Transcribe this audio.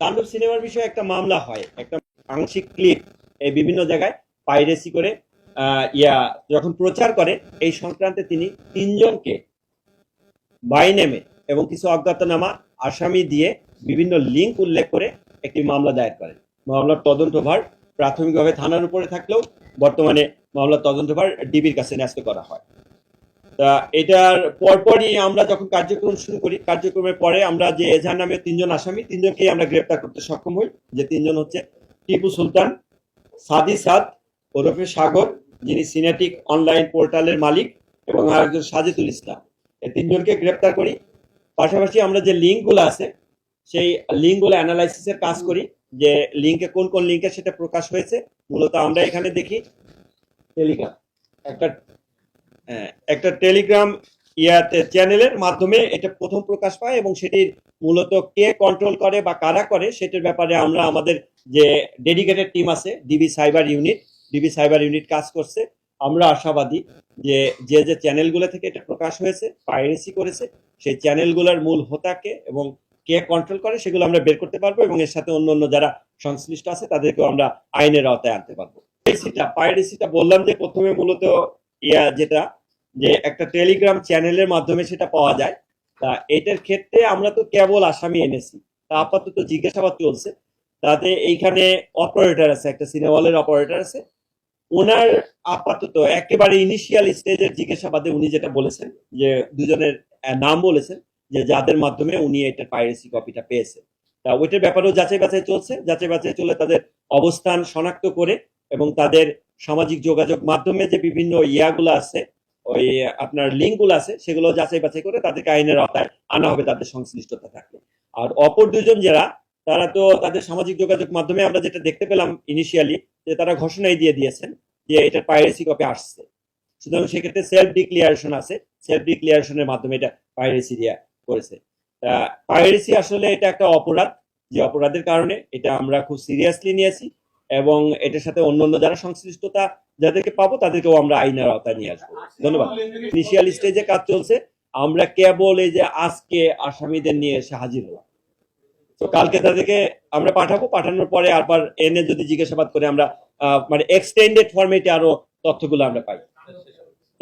তাণ্ডব সিনেমার বিষয়ে একটা মামলা হয়, একটা আংশিক ক্লিপ এই বিভিন্ন জায়গায় পাইরেসি করে ইয়া, যখন প্রচার করে, এই সংক্রান্তে তিনি তিনজনকে বাই নেমে এবং কিছু অজ্ঞাতনামা আসামি দিয়ে বিভিন্ন লিঙ্ক উল্লেখ করে একটি মামলা দায়ের করেন। মামলার তদন্তভার প্রাথমিকভাবে থানার উপরে থাকলেও বর্তমানে মামলার তদন্তভার ডিবির কাছে ন্যস্ত করা হয়। তা এটার পরপরই আমরা যখন কার্যক্রম শুরু করি, কার্যক্রমের পরে আমরা যে এজাহার নামে তিনজন আসামি, তিনজনকেই আমরা গ্রেপ্তার করতে সক্ষম হই। যে তিনজন হচ্ছে টিপু সুলতান, সাদি সাদ, ওরফে সাগর, যিনি সিনেটিক অনলাইন পোর্টালের মালিক, এবং আরেকজন সাজেদুল ইসলাম। এই তিনজনকে গ্রেপ্তার করি। পাশাপাশি আমরা যে লিঙ্কগুলো আছে, সেই লিঙ্কগুলো অ্যানালাইসিসের কাজ করি, যে লিঙ্কে কোন কোন লিঙ্কে সেটা প্রকাশ হয়েছে। মূলত আমরা এখানে দেখি, টেলিগ্রাম। একটা একটা টেলিগ্রাম ইয়াতে চ্যানেলের মাধ্যমে এটা প্রথম প্রকাশ পায় এবং সেটির মূলত কে কন্ট্রোল করে বা কারা করে সেটার ব্যাপারে আমরা আমাদের যে ডেডিকেটেড টিম আছে DB cyber unit DB cyber unit কাজ করছে। আমরা আশাবাদী যে যে যে চ্যানেলগুলো থেকে এটা প্রকাশ হয়েছে পাইরেসি করেছে, সেই চ্যানেলগুলোর মূল হোতাকে এবং কে কন্ট্রোল করে সেগুলো আমরা বের করতে পারব এবং এর সাথে অন্য অন্য যারা সংশ্লিষ্ট আছে তাদেরকেও আমরা আইনের আওতায় আনতে পারব। পাইরেসিটা পাইরেসিটা বললাম যে প্রথমে মূলত ইয়া যেটা যে একটা টেলিগ্রাম চ্যানেলের মাধ্যমে সেটা পাওয়া যায়। তা এটার ক্ষেত্রে আমরা তো কেবল আসামি এনেছি। তা আপাতত জিজ্ঞাসাবাদ চলছে। তাতে এইখানে অপারেটর আছে একটা সিনেমা হলের অপারেটর আছে। ওনার আপাতত একেবারে ইনিশিয়াল স্টেজের জিজ্ঞাসাবাদে উনি যেটা বলেছেন যে দুজনের নাম বলেছেন যে যাদের মাধ্যমে উনি এটা পাইরেসি কপিটা পেয়েছে। তা ওইটার ব্যাপারেও যাচাই বাছাই চলছে। যাচাই বাছাই চলে তাদের অবস্থান শনাক্ত করে এবং তাদের সামাজিক যোগাযোগ মাধ্যমে যে বিভিন্ন ইয়াগুলো আছে ওই আপনার লিঙ্কগুলো আছে, সেগুলো যাচাই বাছাই করে তাদেরকে আইনের আওতায় আনা হবে, তাদের সংশ্লিষ্টতা থাকলে। আর অপর দুজন যারা, তারা তো তাদের সামাজিক যোগাযোগ মাধ্যমে আমরা যেটা দেখতে পেলাম ইনিশিয়ালি যে তারা ঘোষণাই দিয়ে দিয়েছেন যে এটা পাইরেসি কপি আসছে। সুতরাং সেক্ষেত্রে সেলফ ডিক্লিয়ারেশন আছে সেলফ ডিক্লিয়ারেশনের মাধ্যমে এটা পাইরেসি দিয়া করেছে। পাইরেসি আসলে এটা একটা অপরাধ, যে অপরাধের কারণে এটা আমরা খুব সিরিয়াসলি নিয়েছি। এবং এটার সাথে অন্য অন্য যারা সংশ্লিষ্টতা যাদেরকে পাবো, তাদেরকেও আমরা আইনের আওতায় নিয়ে আসব। ধন্যবাদ। ইনিশিয়াল স্টেজে কাজ চলছে। আমরা কেবল এই যে আজকে আসামিদের নিয়ে এসে হাজির হলাম। তো কালকে তাদেরকে আমরা পাঠাবো। পাঠানোর পরে আবার এনে যদি জিজ্ঞাসাবাদ করে আমরা মানে এক্সটেন্ডেড ফর্মেটে আরও তথ্যগুলো আমরা পাই।